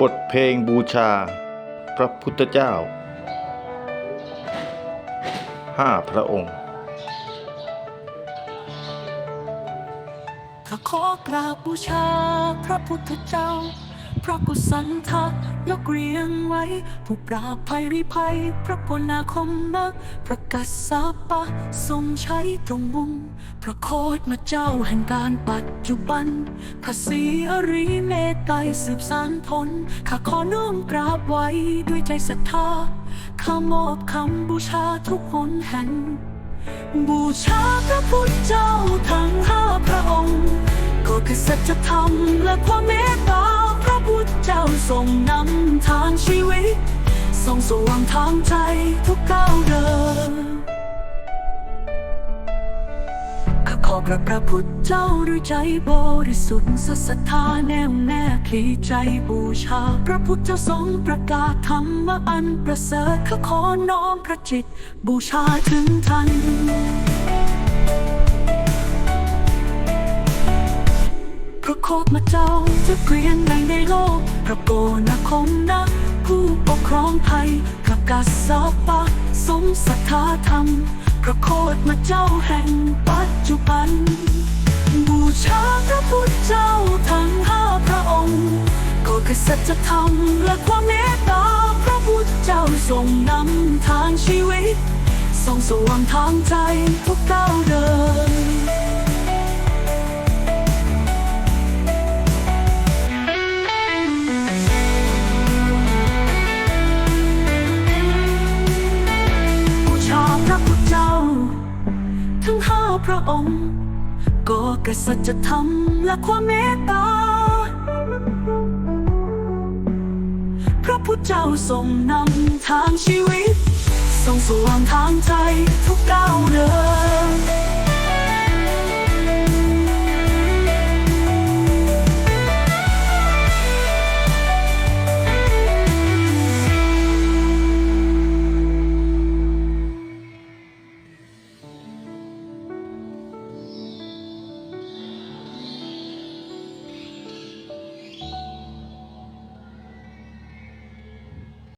บทเพลงบูชา พระพุทธเจ้าห้าพระองค์ข้าขอกราบบูชาพระพุทธเจ้า พระกุศลทักยกเรียงไว้ ผู้ปราบภัยริภัย พระพนาคมนักประกาศสาปะทรงใช้ตรงมุมพระโคตมาเจ้าแห่งการปัจจุบัน พระศรีอริเมตไตรสืบสานผลข้าขอน้อมกราบไว้ด้วยใจศรัทธาข้ามอบคำบูชาทุกหนแห่งบูชาพระพุทธเจ้าทั้งห้าพระองค์ ก็คือสัจธรรมและความเมตตา ธเจ้าทรงนำทางชีวิต ทรงสว่างทางใจทุกก้าวเดินข้าขอกราบพระพุทธเจ้าด้วยใจบริสุทธิ์สัศรัทธาแน่วแน่คลีใจบูชา พระพุทธเจ้าทรงประกาศธรรมะอันประเสริฐข้าขอน้อมพระจิตบูชาถึงท่าน โคตมาเจ้าจะเปลี่ยนแปลงในโลกพระโกนาคมนักผู้ปกครองไทยพระกษาปะสมศรัทธาธรรม พระโคตมาเจ้าแห่งปัจจุบัน บูชาพระพุทธเจ้าทั้งห้าพระองค์ ก็คือสัจธรรมและความเมตตาพระพุทธเจ้าทรงนำทางชีวิตส่องสว่างทางใจทุกก้าวเดิน องก็กษัตริย์ธรรมและความเมตตา พระพุทธเจ้าทรงนำทางชีวิต ทรงสว่างทางใจทุกก้าวเดิน